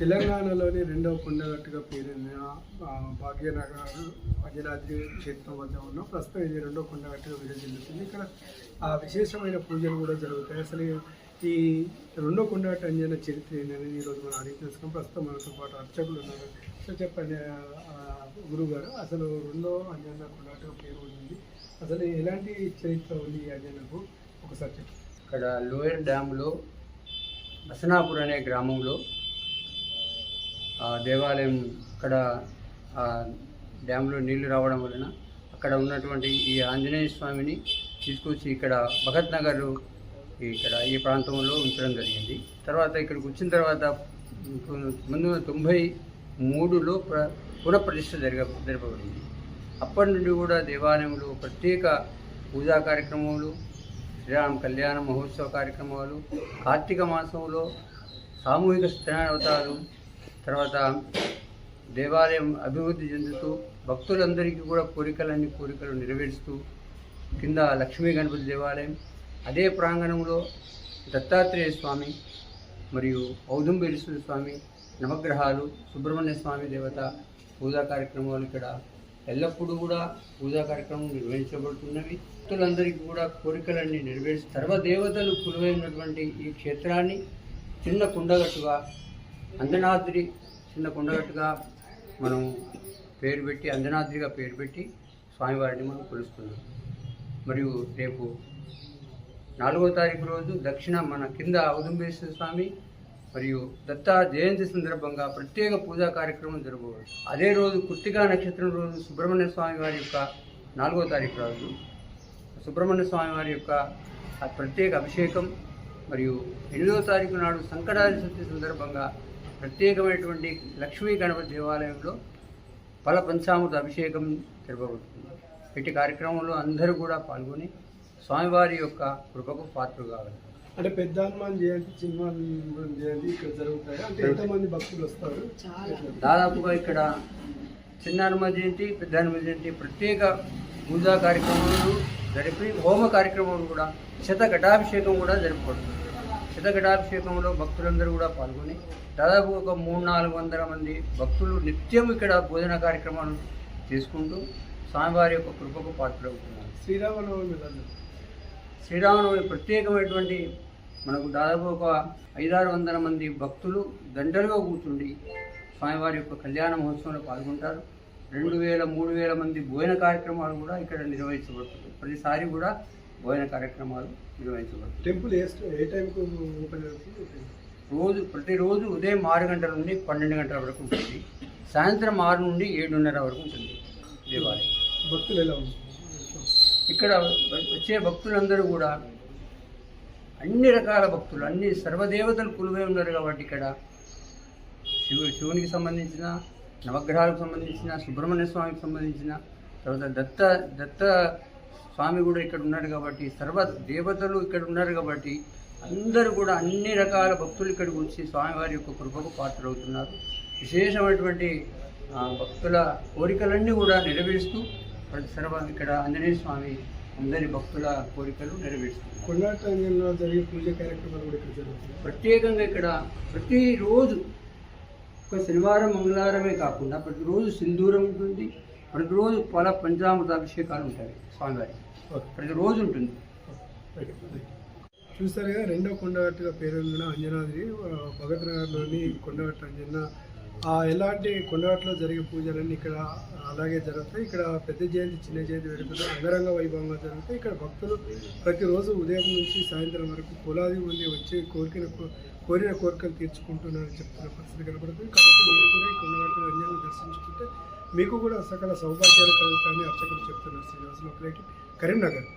తెలంగాణలోని రెండవ కొండగట్టుగా పేరున్న భాగ్యనగర్ అజరాద్రి క్షేత్రం వద్ద ఉన్న ప్రస్తుతం ఇది రెండవ కొండగట్టుగా విరజిల్లుతుంది ఇక్కడ ఆ విశేషమైన పూజలు కూడా జరుగుతాయి. అసలు ఈ రెండో కొండగట్టు అంజన చరిత్ర ఏంటనేది ఈరోజు మనం అడిగి తెలుసుకున్నాం ప్రస్తుతం మనతో పాటు అర్చకులు ఉన్నారు. సో చెప్పండి గురుగారు అసలు రెండో అంజన కొండగట్టుగా పేరు ఉంది. అసలు ఎలాంటి చరిత్ర ఉంది ఈ అంజనకు? ఒకసారి చెప్పండి. ఇక్కడ లోయర్ డ్యామ్లో బసనాపూర్ అనే గ్రామంలో దేవాలయం అక్కడ డ్యాంలో నీళ్ళు రావడం వలన అక్కడ ఉన్నటువంటి ఈ ఆంజనేయ స్వామిని తీసుకొచ్చి ఇక్కడ భగత్ నగర్ ఇక్కడ ఈ ప్రాంతంలో ఉంచడం జరిగింది. తర్వాత ఇక్కడికి వచ్చిన తర్వాత ముందు తొంభై మూడులో ప్ర పునఃప్రతిష్ఠ జరగ జరపబడింది. అప్పటి నుండి కూడా దేవాలయంలో ప్రత్యేక పూజా కార్యక్రమాలు శ్రీరామ కళ్యాణ మహోత్సవ కార్యక్రమాలు కార్తీక మాసంలో సామూహిక స్నానవతాలు తర్వాత దేవాలయం అభివృద్ధి చెందుతూ భక్తులందరికీ కూడా కోరికలన్నీ కోరికలు నెరవేరుస్తూ కింద లక్ష్మీ గణపతి దేవాలయం అదే ప్రాంగణంలో దత్తాత్రేయ స్వామి మరియు ఔదుంబేశ్వర స్వామి నవగ్రహాలు సుబ్రహ్మణ్య స్వామి దేవత పూజా కార్యక్రమాలు ఇక్కడ ఎల్లప్పుడూ కూడా పూజా కార్యక్రమం నిర్వహించబడుతున్నవి. భక్తులందరికీ కూడా కోరికలన్నీ నెరవేర్చి సర్వదేవతలు కొలువై ఈ క్షేత్రాన్ని చిన్న కుండగట్టుగా అంజనాద్రి చిన్న కొండగట్టుగా మనం పేరు పెట్టి అంజనాద్రిగా పేరు పెట్టి స్వామివారిని మనం కొలుస్తున్నాం. మరియు రేపు నాలుగో తారీఖు రోజు దక్షిణ మన కింద ఔదుంబేశ్వర స్వామి మరియు దత్తా జయంతి సందర్భంగా ప్రత్యేక పూజా కార్యక్రమం జరగవచ్చు అదే రోజు కృత్తికా నక్షత్రం రోజు సుబ్రహ్మణ్య స్వామి వారి యొక్క నాలుగో తారీఖు రోజు. సుబ్రహ్మణ్య స్వామి వారి యొక్క ప్రత్యేక అభిషేకం మరియు ఎనిమిదో తారీఖు నాడు సంకటాది సత్య సందర్భంగా ప్రత్యేకమైనటువంటి లక్ష్మీ గణపతి దేవాలయంలో ఫల పంచామృత అభిషేకం జరపబడుతుంది. ఇట్టి కార్యక్రమంలో అందరూ కూడా పాల్గొని స్వామివారి యొక్క కృపకు పాత్ర కావాలి అంటే పెద్ద హనుమాన్ జయంతి చిన్న హనుమాన్ జయంతి ఇక్కడ జరుగుతాయి. అంటే ఎంతమంది భక్తులు వస్తారు? దాదాపుగా ఇక్కడ చిన్న హనుమ జయంతి పెద్ద హనుమ జయంతి ప్రత్యేక పూజా కార్యక్రమాలు జరిపి హోమ కార్యక్రమాలు కూడా శత ఘటాభిషేకం కూడా జరుపుకుంటుంది శత ఘటాభిషేకంలో భక్తులందరూ కూడా పాల్గొని దాదాపు ఒక మూడు నాలుగు వందల మంది భక్తులు నిత్యం ఇక్కడ భోజన కార్యక్రమాలు చేసుకుంటూ స్వామివారి యొక్క కృపకు పాత్రవుతున్నారు శ్రీరామనవమి? శ్రీరామనవమి ప్రత్యేకమైనటువంటి మనకు దాదాపు ఒక ఐదారు వందల మంది భక్తులు దండలుగా కూర్చుండి స్వామివారి యొక్క కళ్యాణ మహోత్సవంలో పాల్గొంటారు. రెండు వేల మూడు వేల మంది భోజన కార్యక్రమాలు కూడా ఇక్కడ నిర్వహించబడుతుంది. ప్రతిసారి కూడా భోజన కార్యక్రమాలు నిర్వహించబడుతుంది టెంపుల్ ఏ ఏ టైంకు ఓపెన్ అవుతుంది రోజు ప్రతిరోజు ఉదయం ఆరు గంటల నుండి పన్నెండు గంటల వరకు ఉంటుంది. సాయంత్రం ఆరు నుండి ఏడున్నర వరకు ఉంటుంది దేవాలయం. భక్తులు ఎలా ఇక్కడ వచ్చే భక్తులందరూ కూడా అన్ని రకాల భక్తులు అన్ని సర్వదేవతలు కొలువై ఉన్నారు కాబట్టి ఇక్కడ శివు శివునికి సంబంధించిన నవగ్రహాలకు సంబంధించిన సుబ్రహ్మణ్య స్వామికి సంబంధించిన తర్వాత దత్త దత్త స్వామి కూడా ఇక్కడ ఉన్నారు కాబట్టి సర్వ దేవతలు ఇక్కడ ఉన్నారు కాబట్టి అందరూ కూడా అన్ని రకాల భక్తులు ఇక్కడికి వచ్చి స్వామివారి యొక్క కృపకు పాత్రవుతున్నారు. విశేషమైనటువంటి భక్తుల కోరికలన్నీ కూడా నెరవేరుస్తూ ప్రతి సర్వ ఇక్కడ ఆంజనేయ స్వామి అందరి భక్తుల కోరికలు నెరవేరుస్తున్నారు కొండాటంలో జరిగే పూజ కార్యక్రమాలు కూడా ఇక్కడ జరుగుతాయి ప్రత్యేకంగా ఇక్కడ ప్రతిరోజు ఒక శనివారం మంగళవారమే కాకుండా ప్రతిరోజు సింధూరం ఉంటుంది. ప్రతిరోజు ఫల పంచామృత అభిషేకాలు ఉంటాయి స్వామివారి. ప్రతిరోజు ఉంటుంది. చూసారుగా రెండో కొండగట్టుగా పేరొందిన అంజనాద్రి ఆ, భగత్ నగర్లోని కొండగట్టు అంజన్న. ఆ, ఎలాంటి కొండగట్టులో జరిగే పూజలన్నీ ఇక్కడ అలాగే జరుగుతాయి. ఇక్కడ పెద్ద జయంతి చిన్న జయంతి వేడుకలు అంగరంగ వైభవంగా జరుగుతాయి. ఇక్కడ భక్తులు ప్రతిరోజు ఉదయం నుంచి సాయంత్రం వరకు కులాది మంది వచ్చి కోరికన కోరిన కోరికలు తీర్చుకుంటున్నారని చెప్తున్న పరిస్థితి కనబడుతుంది కాబట్టి మీరు కూడా ఈ కొండగట్టు అంజన్ని దర్శించుకుంటే మీకు కూడా సకల సౌభాగ్యాలు కలుగుతాయని అర్చకులు చెప్తున్నారు శ్రీనివాసులు ఒకరికి కరీంనగర్.